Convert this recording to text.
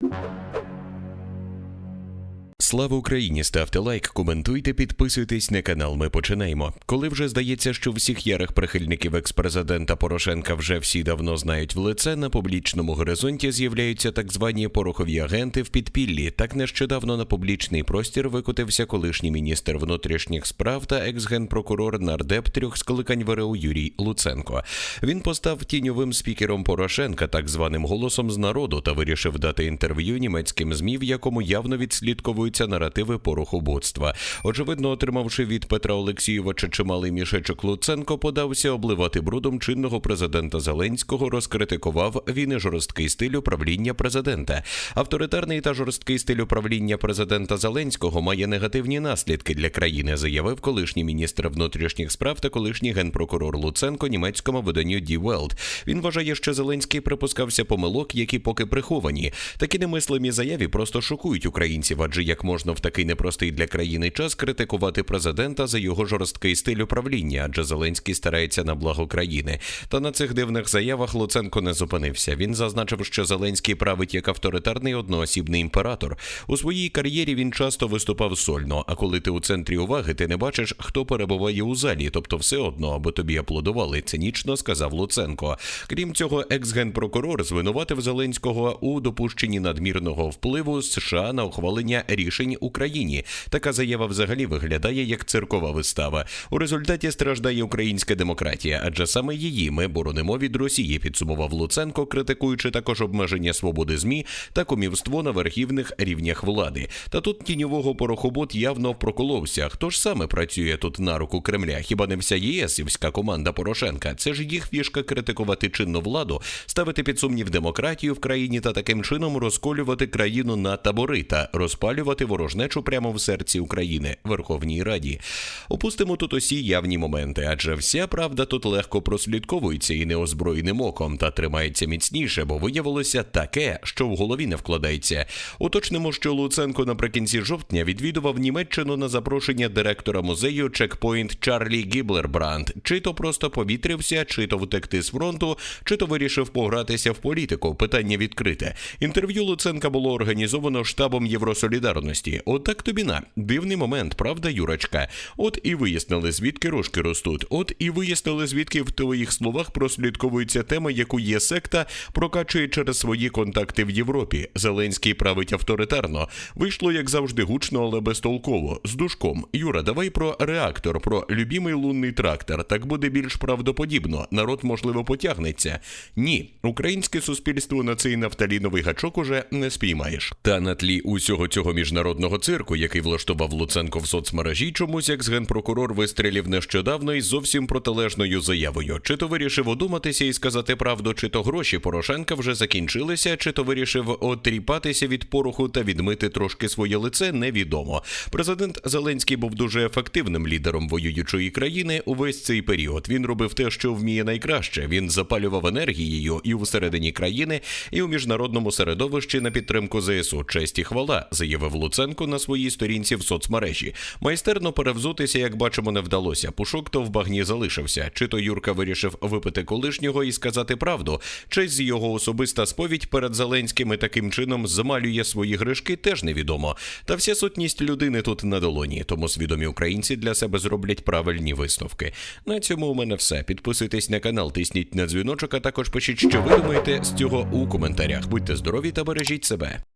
you Слава Україні! Ставте лайк, коментуйте, підписуйтесь на канал. Ми починаємо. Коли вже здається, що всіх ярих прихильників експрезидента Порошенка вже всі давно знають в лице, на публічному горизонті з'являються так звані порохові агенти в підпіллі. Так нещодавно на публічний простір викотився колишній міністр внутрішніх справ та екс-генпрокурор нардеп трьох скликань ВРУ Юрій Луценко. Він постав тіньовим спікером Порошенка, так званим голосом з народу, та вирішив дати інтерв'ю німецьким змі, в якому явно відслідковуються наративи порохоботства. Очевидно, отримавши від Петра Олексійовича чималий мішечок Луценко, подався обливати брудом чинного президента Зеленського, розкритикував він і жорсткий стиль управління президента. Авторитарний та жорсткий стиль управління президента Зеленського має негативні наслідки для країни, заявив колишній міністр внутрішніх справ та колишній генпрокурор Луценко німецькому виданню Die Welt. Він вважає, що Зеленський припускався помилок, які поки приховані. Такі немислимі заяві просто шокують українців, адже як можна в такий непростий для країни час критикувати президента за його жорсткий стиль управління, адже Зеленський старається на благо країни. Та на цих дивних заявах Луценко не зупинився. Він зазначив, що Зеленський править як авторитарний одноосібний імператор. У своїй кар'єрі він часто виступав сольно. А коли ти у центрі уваги, ти не бачиш, хто перебуває у залі, тобто все одно, аби тобі аплодували. Цинічно сказав Луценко. Крім цього, екс-генпрокурор звинуватив Зеленського у допущенні надмірного впливу США на ухвалення рішень Україні. Така заява взагалі виглядає як циркова вистава. У результаті страждає українська демократія, адже саме її ми боронимо від Росії. Підсумував Луценко, критикуючи також обмеження свободи змі та комівство на верхівних рівнях влади. Та тут тіньового порохобот явно проколовся. Хто ж саме працює тут на руку Кремля? Хіба не вся ЄСівська команда Порошенка? Це ж їх фішка критикувати чинну владу, ставити під сумнів демократію в країні та таким чином розколювати країну на табори та розпалювати ворожнечу прямо в серці України Верховній Раді. Опустимо тут усі явні моменти, адже вся правда тут легко прослідковується і неозброєним оком та тримається міцніше, бо виявилося таке, що в голові не вкладається. Уточнимо, що Луценко наприкінці жовтня відвідував Німеччину на запрошення директора музею Чекпоінт Чарлі Гіблербранд. Чи то просто повітрився, чи то втекти з фронту, чи то вирішив погратися в політику. Питання відкрите. Інтерв'ю Луценка було організовано штабом Євросолідарності. От так тобі на дивний момент, правда, Юрочка? От і вияснили, звідки рожки ростуть. От і вияснили, звідки в твоїх словах прослідковується тема, яку є секта, прокачує через свої контакти в Європі. Зеленський править авторитарно. Вийшло, як завжди, гучно, але безтолково. З душком. Юра, давай про реактор, про любімий лунний трактор. Так буде більш правдоподібно. Народ, можливо, потягнеться. Ні, українське суспільство на цей нафталіновий гачок уже не спіймаєш. Та на тлі усього цього міжнародного цирку, який влаштував Луценко в соцмережі, чомусь як генпрокурор вистрілів нещодавно із зовсім протилежною заявою. Чи то вирішив одуматися і сказати правду, чи то гроші Порошенка вже закінчилися, чи то вирішив отріпатися від пороху та відмити трошки своє лице, невідомо. Президент Зеленський був дуже ефективним лідером воюючої країни увесь цей період. Він робив те, що вміє найкраще. Він запалював енергією і всередині країни, і у міжнародному середовищі на підтримку ЗСУ. Честь і хвала, заявив Луценко на своїй сторінці в соцмережі. Майстерно перевзутися, як бачимо, не вдалося. Пушок то в багні залишився. Чи то Юрка вирішив випити колишнього і сказати правду, чи з його особиста сповідь перед Зеленським і таким чином замалює свої гришки, теж невідомо. Та вся сутність людини тут на долоні, тому свідомі українці для себе зроблять правильні висновки. На цьому у мене все. Підписуйтесь на канал, тисніть на дзвіночок, а також пишіть, що ви думаєте з цього у коментарях. Будьте здорові та бережіть себе.